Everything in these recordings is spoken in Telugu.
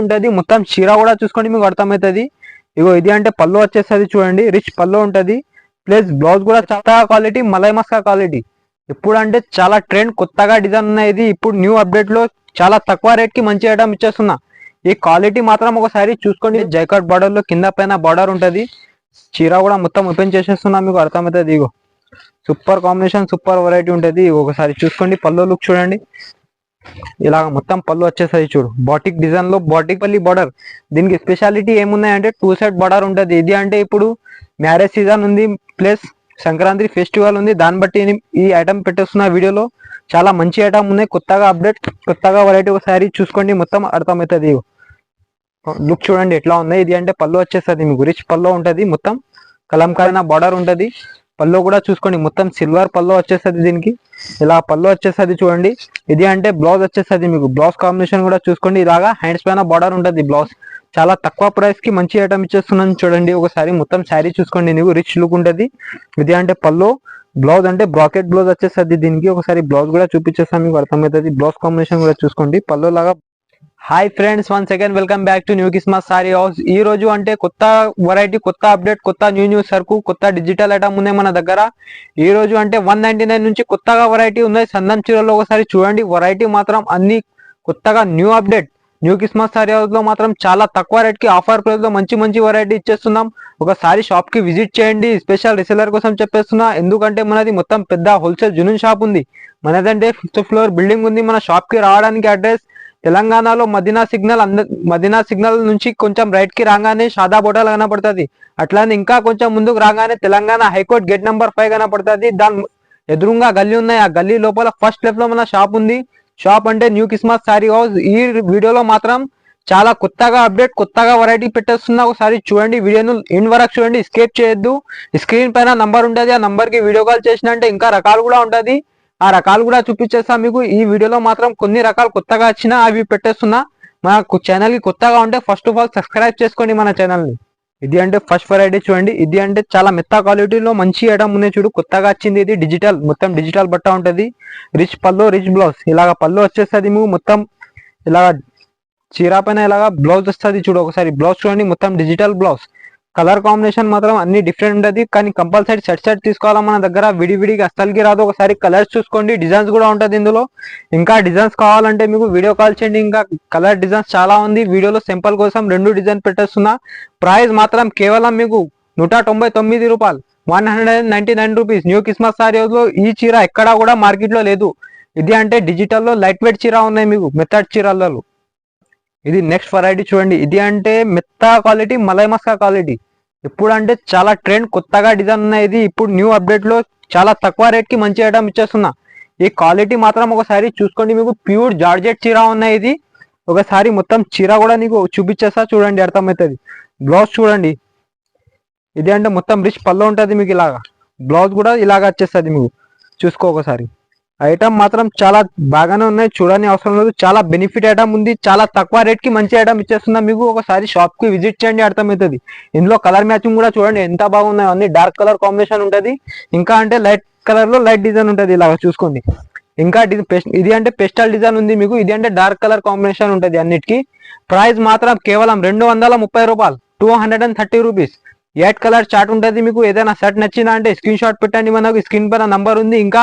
ఉంటది మొత్తం చీర కూడా చూసుకోండి మీకు అర్థమవుతుంది. ఇగో ఇది అంటే పళ్ళు వచ్చేస్తుంది చూడండి రిచ్ పళ్ళు ఉంటుంది. ప్లస్ బ్లౌజ్ కూడా చాలా క్వాలిటీ మలై మస్కా క్వాలిటీ ఇప్పుడు అంటే చాలా ట్రెండ్ కొత్తగా డిజైన్ అనేది ఇప్పుడు న్యూ అప్డేట్లో చాలా తక్కువ రేట్కి మంచి ఐటమ్ ఇచ్చేస్తున్నా. ఈ క్వాలిటీ మాత్రం ఒకసారి చూసుకోండి. జైకట్ బార్డర్లో కింద పైన బార్డర్ ఉంటుంది. చీర కూడా మొత్తం ఓపెన్ చేసేస్తున్నా మీకు అర్థమవుతుంది. ఇగో సూపర్ కాంబినేషన్ సూపర్ వెరైటీ ఉంటుంది. ఒకసారి చూసుకోండి పళ్ళు లుక్ చూడండి. ఇలా మొత్తం పళ్ళు వచ్చేసాయి చూడు. బాటిక్ డిజైన్లో బాటిక్ పల్లి బార్డర్ దీనికి స్పెషాలిటీ ఏమున్నాయంటే టూ సైడ్ బార్డర్ ఉంటుంది. ఇది అంటే ఇప్పుడు మ్యారేజ్ సీజన్ ఉంది ప్లస్ సంక్రాంతి ఫెస్టివల్ ఉంది. దాన్ని బట్టి నేను ఈ ఐటమ్ పెట్టేస్తున్న వీడియోలో చాలా మంచి ఐటమ్ ఉన్నాయి. కొత్తగా అప్డేట్ కొత్తగా వెరైటీ ఒకసారి చూసుకోండి. మొత్తం అర్థమవుతుంది. లుక్ చూడండి ఎట్లా ఉంది ఇది అంటే పళ్ళు వచ్చేస్తుంది మీకు రిచ్ పళ్ళు ఉంటుంది. మొత్తం కలంకారైన బార్డర్ ఉంటుంది. పళ్ళు కూడా చూసుకోండి. మొత్తం సిల్వర్ పళ్ళు వచ్చేస్తుంది దీనికి. ఇలా పళ్ళు వచ్చేస్తుంది చూడండి. ఇది అంటే బ్లౌజ్ వచ్చేస్తుంది మీకు. బ్లౌజ్ కాంబినేషన్ కూడా చూసుకోండి. ఇలాగా హ్యాండ్స్ పైన బార్డర్ ఉంటుంది బ్లౌజ్. చాలా తక్కువ ప్రైస్కి మంచి ఐటమ్ ఇచ్చేస్తున్నాను చూడండి. ఒకసారి మొత్తం శారీ చూసుకోండి. నీకు రిచ్ లుక్ ఉంటుంది. ఇది అంటే పళ్ళు బ్లౌజ్ అంటే బ్రాకెట్ బ్లౌజ్ వచ్చేస్తుంది దీనికి. ఒకసారి బ్లౌజ్ కూడా చూపించేస్తాను. మీకు అర్థమవుతుంది. బ్లౌజ్ కాంబినేషన్ కూడా చూసుకోండి. పళ్ళు లాగా hi friends one second welcome back to new Christmas sari house ఈ రోజు అంటే కొత్త వెరైటీ కొత్త అప్డేట్ కొత్త న్యూ న్యూ సరుకు కొత్త డిజిటల్ ఐటమ్ ఉన్నాయి మన దగ్గర. ఈ రోజు అంటే వన్ నైన్టీ నైన్ నుంచి కొత్తగా వెరైటీ ఉన్నాయి. సందం చీరలో ఒకసారి చూడండి. వెరైటీ మాత్రం అన్ని కొత్తగా new update new Christmas sari హౌస్లో మాత్రం చాలా తక్కువ రేట్కి ఆఫర్ ప్రైస్లో మంచి మంచి వెరైటీ ఇచ్చేస్తున్నాం. ఒకసారి షాప్కి విజిట్ చేయండి. స్పెషల్ రిసెలర్ కోసం చెప్పేస్తున్నా. ఎందుకంటే మనది మొత్తం పెద్ద హోల్సేల్ జునూన్ షాప్ ఉంది. మనదంటే ఫిఫ్త్ ఫ్లోర్ బిల్డింగ్ ఉంది. మన షాప్కి రావడానికి అడ్రస్ తెలంగాణలో మదీనా సిగ్నల్ అంద మదీనా సిగ్నల్ నుంచి కొంచెం రైట్కి రాగానే షాదా హోటల్ కనపడుతుంది. అట్లానే ఇంకా కొంచెం ముందుకు రాగానే Telangana high court gate number five కనపడుతుంది. దాని ఎదురుగా గల్లీ ఉన్నాయి. ఆ గల్లీ లోపల ఫస్ట్ లెఫ్ట్లో మన షాప్ ఉంది. షాప్ అంటే న్యూ క్రిస్మస్ సారీ హౌస్. ఈ వీడియోలో మాత్రం చాలా కొత్తగా అప్డేట్ కొత్తగా వెరైటీ పెట్టేస్తున్నా ఒకసారి చూడండి. వీడియోను ఎండ్ వరకు చూడండి. స్కేప్ చేయొద్దు. స్క్రీన్ పైన నంబర్ ఉంటుంది ఆ నంబర్కి వీడియో కాల్ చేసినంటే ఇంకా రకాలు కూడా ఉంటుంది ఆ రకాలు కూడా చూపించేస్తా మీకు. ఈ వీడియోలో మాత్రం కొన్ని రకాలు కొత్తగా వచ్చినా అవి పెట్టేస్తున్నా. మా ఛానల్కి కొత్తగా ఉంటే ఫస్ట్ ఆఫ్ ఆల్ సబ్స్క్రైబ్ చేసుకోండి మన ఛానల్ని ఇది అంటే ఫస్ట్ వెరైటీ చూడండి. ఇది అంటే చాలా మెత్త క్వాలిటీలో మంచి ఐటమ్ ఉన్నాయి చూడు. కొత్తగా వచ్చింది ఇది డిజిటల్ మొత్తం డిజిటల్ బట్ట ఉంటుంది. రిచ్ పళ్ళు రిచ్ బ్లౌజ్ ఇలాగ పళ్ళు వచ్చేస్తుంది మీకు మొత్తం. ఇలాగ చీర పైన ఇలాగా బ్లౌజ్ వస్తుంది చూడు. ఒకసారి బ్లౌజ్ చూడండి. మొత్తం డిజిటల్ బ్లౌజ్ కలర్ కాంబినేషన్ మాత్రం అన్ని డిఫరెంట్ ఉంటుంది. కానీ కంపల్సరీ సెట్ సెట్ తీసుకోవాలా మన దగ్గర? విడివిడిగా అస్సలకి రాదు. ఒకసారి కలర్స్ చూసుకోండి. డిజైన్స్ కూడా ఉంటుంది ఇందులో. ఇంకా డిజైన్స్ కావాలంటే మీకు వీడియో కాల్ చేయండి. ఇంకా కలర్ డిజైన్స్ చాలా ఉంది. వీడియోలో సింపుల్ కోసం రెండు డిజైన్ పెట్టేస్తున్నా. ప్రైస్ మాత్రం కేవలం మీకు నూట తొంభై తొమ్మిది రూపాయలు. One hundred ninety nine rupees. New Christmas సారీలో ఈ చీర ఎక్కడా కూడా మార్కెట్లో లేదు. ఇది అంటే డిజిటల్లో లైట్ వెయిట్ చీర ఉన్నాయి మీకు. మెథడ్ చీరలలో. ఇది నెక్స్ట్ వెరైటీ చూడండి. ఇది అంటే మెత్త క్వాలిటీ మలై మస్కా క్వాలిటీ ఇప్పుడు అంటే చాలా ట్రెండ్ కొత్తగా డిజైన్ ఉన్నది ఇప్పుడు న్యూ అప్డేట్లో చాలా తక్కువ రేట్కి మంచి ఐటమ్ ఇచ్చేస్తున్నా. ఈ క్వాలిటీ మాత్రం ఒకసారి చూసుకోండి. మీకు ప్యూర్ జార్జెట్ చీర ఉన్నాయి ఇది. ఒకసారి మొత్తం చీర కూడా నీకు చూపించేస్తా చూడండి అర్థమవుతుంది. బ్లౌజ్ చూడండి. ఇది అంటే మొత్తం రిచ్ పళ్ళు ఉంటుంది మీకు ఇలాగా. బ్లౌజ్ కూడా ఇలాగా వచ్చేస్తుంది మీకు. చూసుకో ఒకసారి. ఐటమ్ మాత్రం చాలా బాగానే ఉన్నాయి. చూడని అవసరం లేదు. చాలా బెనిఫిట్ ఐటమ్ ఉంది. చాలా తక్కువ రేట్కి మంచి ఐటమ్ ఇచ్చేస్తున్నా మీకు. ఒకసారి షాప్కి విజిట్ చేయండి అర్థమవుతుంది. ఇందులో కలర్ మ్యాచింగ్ కూడా చూడండి ఎంత బాగున్నాయి. అన్ని డార్క్ కలర్ కాంబినేషన్ ఉంటుంది. ఇంకా అంటే లైట్ కలర్లో లైట్ డిజైన్ ఉంటుంది ఇలా చూసుకోండి. ఇంకా ఇది అంటే పెస్టల్ డిజైన్ ఉంది మీకు. ఇది అంటే డార్క్ కలర్ కాంబినేషన్ ఉంటుంది అన్నిటికి. ప్రైస్ మాత్రం కేవలం రెండు వందల ముప్పై రూపాయలు. Two hundred and thirty rupees. Eight colour chart ఉంటుంది మీకు. ఏదైనా షర్ట్ నచ్చిందా అంటే స్క్రీన్ షాట్ పెట్టండి మనకు. స్క్రీన్ పైన నంబర్ ఉంది. ఇంకా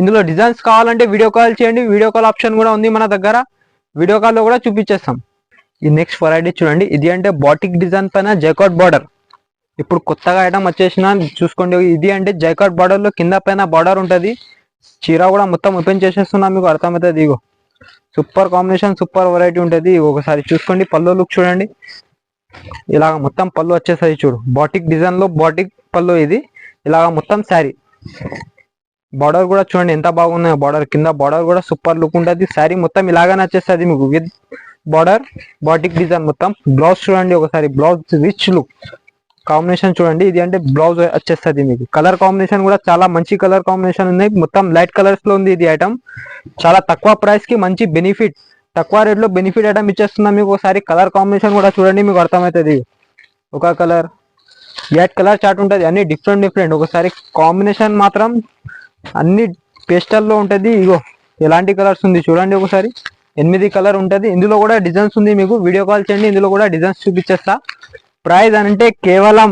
ఇందులో డిజైన్స్ కావాలంటే వీడియో కాల్ చేయండి. వీడియో కాల్ ఆప్షన్ కూడా ఉంది మన దగ్గర. వీడియో కాల్లో కూడా చూపించేస్తాం. ఈ నెక్స్ట్ వెరైటీ చూడండి. ఇది అంటే బాటిక్ డిజైన్ పైన జైకాట్ బార్డర్ ఇప్పుడు కొత్తగా ఐటమ్ వచ్చేసిన చూసుకోండి. ఇది అంటే జైకాట్ బార్డర్లో కింద పైన బార్డర్ ఉంటుంది. చీర కూడా మొత్తం ఓపెన్ చేసేస్తున్నా మీకు అర్థమవుతుంది. ఇగో. సూపర్ కాంబినేషన్ సూపర్ వెరైటీ ఉంటుంది. ఒకసారి చూసుకోండి. పళ్ళు లుక్ చూడండి. ఇలాగ మొత్తం పళ్ళు వచ్చేసరి చూడు. బాటిక్ డిజైన్లో బాటిక్ పళ్ళు ఇది. ఇలాగ మొత్తం శారీ బార్డర్ కూడా చూడండి ఎంత బాగున్నాయో. బార్డర్ కింద బార్డర్ కూడా సూపర్ లుక్ ఉంటుంది. శారీ మొత్తం ఇలాగానే వచ్చేస్తుంది మీకు. విత్ బార్డర్ బాటిక్ డిజైన్ మొత్తం. బ్లౌజ్ చూడండి ఒకసారి. Blouse rich look. కాంబినేషన్ చూడండి. ఇది అంటే బ్లౌజ్ వచ్చేస్తుంది మీకు. కలర్ కాంబినేషన్ కూడా చాలా మంచి కలర్ కాంబినేషన్ ఉంది. మొత్తం లైట్ కలర్స్లో ఉంది ఇది ఐటమ్. చాలా తక్కువ ప్రైస్కి మంచి బెనిఫిట్. తక్కువ రేట్లో బెనిఫిట్ ఐటమ్ ఇచ్చేస్తున్నా మీకు ఒకసారి. కలర్ కాంబినేషన్ కూడా చూడండి మీకు అర్థమవుతుంది. ఒక కలర్. ఎయిట్ కలర్ చార్ట్ ఉంటుంది. అన్ని డిఫరెంట్ డిఫరెంట్. ఒకసారి కాంబినేషన్ మాత్రం అన్ని పేస్టల్లో ఉంటుంది ఇగో ఎలాంటి కలర్స్ ఉంది చూడండి ఒకసారి. ఎనిమిది కలర్ ఉంటుంది ఇందులో కూడా డిజైన్స్ ఉంది మీకు వీడియో కాల్ చేయండి ఇందులో కూడా డిజైన్స్ చూపించేస్తా ప్రైస్ అంటే కేవలం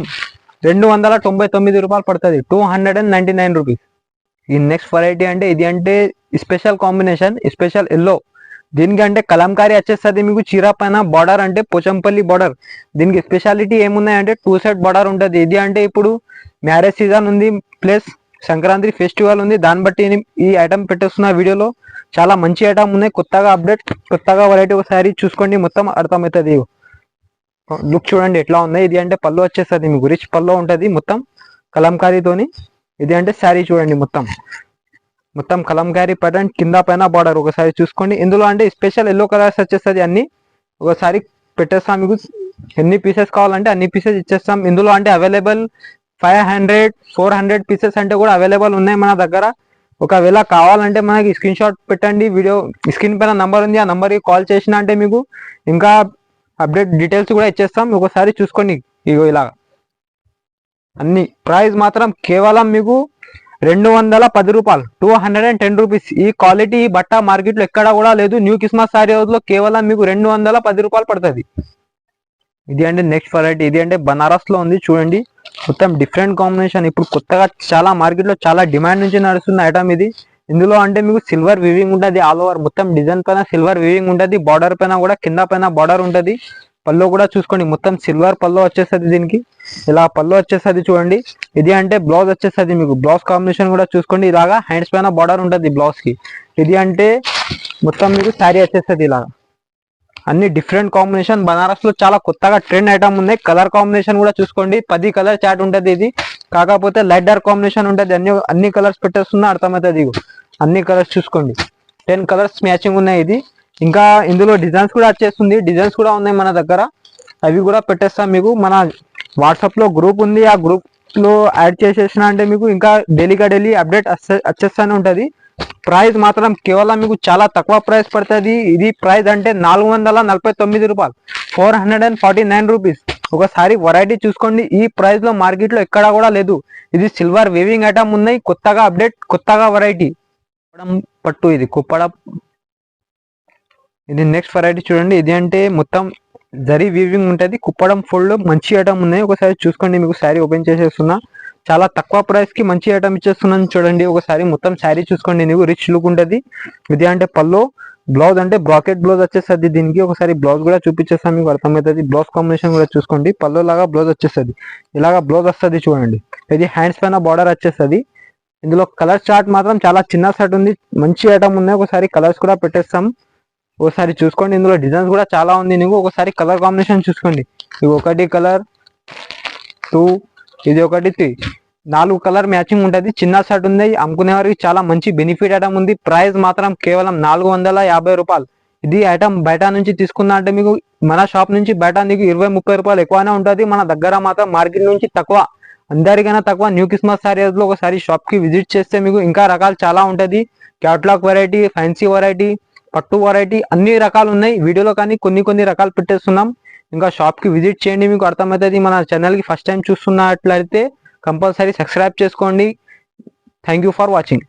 రెండు వందల తొంభై తొమ్మిది రూపాయలు పడుతుంది two hundred and ninety nine rupees. ఈ నెక్స్ట్ వెరైటీ అంటే ఇది అంటే స్పెషల్ కాంబినేషన్ స్పెషల్ ఎల్లో దీనికి అంటే కలంకారీ వచ్చేస్తుంది మీకు చీర పైన బార్డర్ అంటే పోచంపల్లి బార్డర్ దీనికి స్పెషాలిటీ ఏమున్నాయంటే టూ సైడ్ బార్డర్ ఉంటుంది. ఇది అంటే ఇప్పుడు మ్యారేజ్ సీజన్ ఉంది ప్లస్ సంక్రాంతి ఫెస్టివల్ ఉంది. దాన్ని బట్టి నేను ఈ ఐటమ్ పెట్టేస్తున్న వీడియోలో చాలా మంచి ఐటమ్ ఉన్నాయి. కొత్తగా అప్డేట్ కొత్తగా వెరైటీ ఒకసారి చూసుకోండి. మొత్తం అర్థమవుతుంది. లుక్ చూడండి ఎట్లా ఉన్నాయి. ఇది అంటే పళ్ళు వచ్చేస్తుంది. మీకు రిచ్ పళ్ళు ఉంటుంది. మొత్తం కలంకారీతోని. ఇది అంటే శారీ చూడండి మొత్తం. మొత్తం కలంకారీ ప్యాటర్న్ కింద పైన బార్డర్ ఒకసారి చూసుకోండి. ఇందులో అంటే స్పెషల్ ఎల్లో కలర్స్ వచ్చేస్తుంది అన్ని. ఒకసారి పెట్టేస్తాం. మీకు ఎన్ని పీసెస్ కావాలంటే అన్ని పీసెస్ ఇచ్చేస్తాం. ఇందులో అంటే available five hundred four hundred pieces అంటే కూడా అవైలబుల్ ఉన్నాయి మన దగ్గర. ఒకవేళ కావాలంటే మనకి స్క్రీన్ షాట్ పెట్టండి వీడియో స్క్రీన్ పైన నంబర్ ఉంది ఆ నంబర్కి కాల్ చేసిన అంటే మీకు ఇంకా అప్డేట్ డీటెయిల్స్ కూడా ఇచ్చేస్తాం. ఒకసారి చూసుకోండి ఇగో ఇలా. అన్ని ప్రైస్ మాత్రం కేవలం మీకు రెండు వందల పది రూపాయలు two hundred and ten rupees ఈ క్వాలిటీ ఈ బట్ట మార్కెట్లో ఎక్కడా ఎక్కడ కూడా లేదు. న్యూ క్రిస్మస్ సారీ హౌస్ కేవలం మీకు రెండు వందల పది రూపాయలు పడుతుంది. ఇది అంటే నెక్స్ట్ వెరైటీ ఇది అంటే బనారస్లో ఉంది చూడండి. మొత్తం డిఫరెంట్ కాంబినేషన్ ఇప్పుడు కొత్తగా చాలా మార్కెట్లో చాలా డిమాండ్ నుంచి నడుస్తున్న ఐటమ్ ఇది. ఇందులో అంటే మీకు సిల్వర్ వివింగ్ ఉంటుంది ఆల్ ఓవర్ మొత్తం డిజైన్ పైన సిల్వర్ వివింగ్ ఉంటుంది బార్డర్ పైన కూడా కింద పైన బార్డర్ ఉంటుంది. పళ్ళు కూడా చూసుకోండి మొత్తం సిల్వర్ పళ్ళు వచ్చేస్తుంది దీనికి. ఇలా పళ్ళు వచ్చేస్తుంది చూడండి. ఇది అంటే బ్లౌజ్ వచ్చేస్తుంది మీకు. బ్లౌజ్ కాంబినేషన్ కూడా చూసుకోండి. ఇలాగా హ్యాండ్స్ పైన బార్డర్ ఉంటుంది బ్లౌజ్కి. ఇది అంటే మొత్తం మీకు శారీ వచ్చేస్తుంది ఇలాగా. అన్ని డిఫరెంట్ కాంబినేషన్ బనారస్లో చాలా కొత్తగా ట్రెండ్ ఐటమ్ ఉన్నాయి. కలర్ కాంబినేషన్ కూడా చూసుకోండి. పది కలర్ చాట్ ఉంటది ఇది. కాకపోతే లైట్ డార్క్ కాంబినేషన్ ఉంటది. అన్ని అన్ని కలర్స్ పెట్టేస్తున్నా అర్థమవుతుంది ఇగో. అన్ని కలర్స్ చూసుకోండి. టెన్ కలర్స్ మ్యాచింగ్ ఉన్నాయి ఇది. ఇంకా ఇందులో డిజైన్స్ కూడా వచ్చేస్తుంది డిజైన్స్ కూడా ఉన్నాయి మన దగ్గర. అవి కూడా పెట్టేస్తాం మీకు. మన వాట్సాప్లో గ్రూప్ ఉంది. ఆ గ్రూప్లో యాడ్ చేసేసిన అంటే మీకు ఇంకా డైలీగా డైలీ అప్డేట్ వచ్చేస్తూనే ఉంటుంది. ప్రైస్ మాత్రం కేవలం మీకు చాలా తక్కువ ప్రైస్ పడుతుంది. ఇది ప్రైస్ అంటే నాలుగు వందల నలభై తొమ్మిది రూపాయలు. Four hundred and forty nine rupees. ఒకసారి వెరైటీ చూసుకోండి. ఈ ప్రైస్లో మార్కెట్లో ఎక్కడా కూడా లేదు. ఇది సిల్వర్ వేవింగ్ ఐటమ్ ఉన్నాయి. కొత్తగా అప్డేట్ కొత్తగా వెరైటీ పట్టు ఇది కుప్పడ. ఇది నెక్స్ట్ వెరైటీ చూడండి. ఇది అంటే మొత్తం జరీ వీవింగ్ ఉంటుంది. కుప్పడం ఫుల్ మంచి ఐటమ్ ఉన్నాయి. ఒకసారి చూసుకోండి. మీకు శారీ ఓపెన్ చేసేస్తున్నా. చాలా తక్కువ ప్రైస్కి మంచి ఐటమ్ ఇచ్చేస్తున్నాను చూడండి. ఒకసారి మొత్తం శారీ చూసుకోండి. నీకు రిచ్ లుక్ ఉంటుంది. ఇది అంటే పల్లో బ్లౌజ్ అంటే బ్రాకెట్ బ్లౌజ్ వచ్చేస్తుంది. దీనికి ఒకసారి బ్లౌజ్ కూడా చూపించేస్తాను. మీకు అర్థమవుతుంది. బ్లౌజ్ కాంబినేషన్ కూడా చూసుకోండి. పల్లో లాగా బ్లౌజ్ వచ్చేస్తుంది. ఇలాగా బ్లౌజ్ వస్తుంది చూడండి. ఇది హ్యాండ్స్ పైన బార్డర్ వచ్చేస్తుంది. ఇందులో కలర్ చార్ట్ మాత్రం చాలా చిన్న షర్ట్ ఉంది. మంచి ఐటమ్ ఉన్నాయి ఒకసారి కలర్స్ కూడా పెట్టేస్తాం. ఒకసారి చూసుకోండి. ఇందులో డిజైన్స్ కూడా చాలా ఉంది. నీకు ఒకసారి కలర్ కాంబినేషన్ చూసుకోండి. ఇవి ఒకటి కలర్ టూ ఇది ఒకటి. నాలుగు కలర్ మ్యాచింగ్ ఉంటది. చిన్న షర్ట్ ఉంది. అమ్ముకునే వారికి చాలా మంచి బెనిఫిట్ ఐటమ్ ఉంది. ప్రైస్ మాత్రం కేవలం నాలుగు వందల యాభై రూపాయలు. ఇది ఐటమ్ బయట నుంచి తీసుకున్నా అంటే మీకు మన షాప్ నుంచి బయట నీకు ఇరవై ముప్పై రూపాయలు ఎక్కువనే ఉంటుంది. మన దగ్గర మాత్రం మార్కెట్ నుంచి తక్కువ అందరికైనా తక్కువ న్యూ క్రిస్మస్ సారీస్లో ఒకసారి షాప్కి విజిట్ చేస్తే మీకు ఇంకా రకాలు చాలా ఉంటది. క్యాట్లాగ్ వెరైటీ ఫ్యాన్సీ వెరైటీ పట్టు వెరైటీ అన్ని రకాలు ఉన్నాయి. వీడియోలో కానీ కొన్ని కొన్ని రకాలు పెట్టేస్తున్నాం. ఇంకా షాప్కి విజిట్ చేయండి మీకు అర్థమవుతుంది. మన ఛానల్కి ఫస్ట్ టైం చూస్తున్నట్లయితే కంపల్సరీ సబ్స్క్రైబ్ చేసుకోండి. Thank you for watching